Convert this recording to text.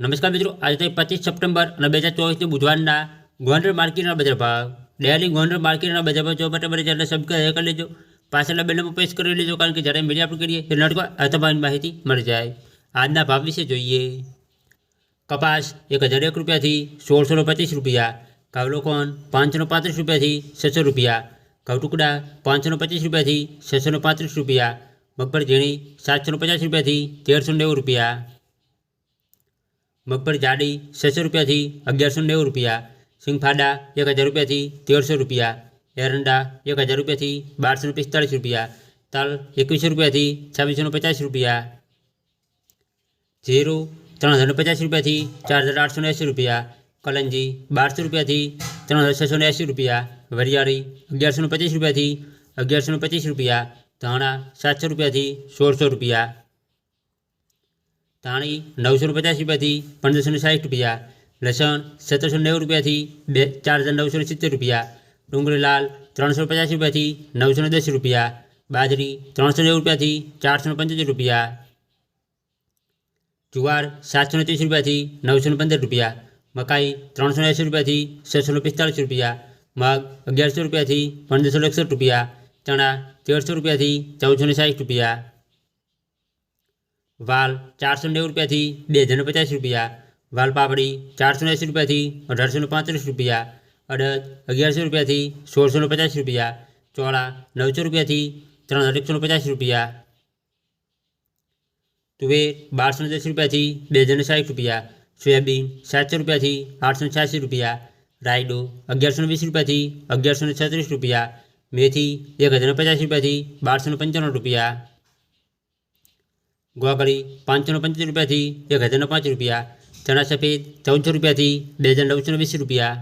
નમસ્કાર મિત્રો આજે તારીખ પચીસ સપ્ટેમ્બર અને બે હજાર ચોવીસની બુધવારના ગોંડલ માર્કેટના બજાર ભાવ ડેલી ગોંડલ માર્કેટના બજાર ભાવ જોવા માટે મારી ચેનલ સબસ્ક્રાઈબ કરી લેજો પાછળના બેલમાં પ્રેસ કરી લેજો કારણ કે જ્યારે મીડિયા આપણે કરીએ એ નટકો આ તમારી માહિતી મળી જાય આજના ભાવ વિશે જોઈએ કપાસ એક હજાર એક રૂપિયાથી સોળસો ને પચીસ રૂપિયા કાવલોકોન પાંચસો ને પાંત્રીસ રૂપિયાથી છસો રૂપિયા ઘઉં ટુકડા પાંચસો ને પચીસ રૂપિયાથી છસો ને પાંત્રીસ રૂપિયા મગફળી ઝીણી સાતસો ને પચાસ રૂપિયાથી તેરસો નેવું રૂપિયા મગફળી જાડી છસો રૂપિયાથી અગિયારસો નેવું રૂપિયા સિંગફાડા એક હજાર રૂપિયાથી તેરસો રૂપિયા એરંડા એક હજાર રૂપિયાથી બારસો ને પિસ્તાળીસ રૂપિયા તલ એકવીસો રૂપિયાથી છવ્વીસો ને પચાસ રૂપિયા જીરું ત્રણ હજાર પચાસ રૂપિયાથી ચાર હજાર આઠસો ને એંસી રૂપિયા કલંજી બારસો રૂપિયાથી ત્રણ હજાર છસો ને એંસી રૂપિયા વરિયાળી અગિયારસો ને પચીસ રૂપિયાથી અગિયારસો ને પચીસ રૂપિયા ધાણા સાતસો રૂપિયાથી સોળસો રૂપિયા ધાણી નવસો ને પચાસ રૂપિયાથી પંદરસો ને સાઠ રૂપિયા લસણ સત્તરસો નેવું રૂપિયાથી બે ચાર હજાર નવસો ને સિત્તેર રૂપિયા ડુંગળી લાલ ત્રણસો પચાસ રૂપિયાથી નવસો ને દસ રૂપિયા બાજરી ત્રણસો નેવું રૂપિયાથી ચારસો ને પંચોતેર રૂપિયા જુવાર સાતસો ને ત્રીસ રૂપિયાથી નવસો ને પંદર રૂપિયા મકાઈ ત્રણસો ને એંસી રૂપિયાથી છસો ને પિસ્તાળીસ રૂપિયા મગ અગિયારસો રૂપિયાથી પંદરસો ને એકસઠ રૂપિયા ચણા તેરસો રૂપિયાથી ચૌદસો ને સાઠ રૂપિયા વાલ ચારસો નેવું રૂપિયાથી બે હજાર ને પચાસ રૂપિયા વાલ પાપડી ચારસો ને એંસી રૂપિયાથી અઢારસો ને પાંત્રીસ રૂપિયા અડદ અગિયારસો રૂપિયાથી સોળસો ને પચાસ રૂપિયા ચોળા નવસો રૂપિયાથી ત્રણ હજાર એકસો ને પચાસ રૂપિયા તુવેર બારસો ને દસ રૂપિયાથી બે હજાર ને સાઠ રૂપિયા સોયાબીન સાતસો રૂપિયાથી આઠસો ને છ્યાસી રૂપિયા રાયડો અગિયારસો ને વીસ રૂપિયાથી અગિયારસો ને છત્રીસ રૂપિયા મેથી એક હજાર ને પચાસ રૂપિયાથી બારસો ને પંચાણું રૂપિયા ગોગળી પાંચસો ને પંચોતેર રૂપિયાથી એક હજાર ને પાંચ રૂપિયા ચણા સફેદ ચૌદસો રૂપિયાથી બે હજાર નવસો ને વીસ રૂપિયા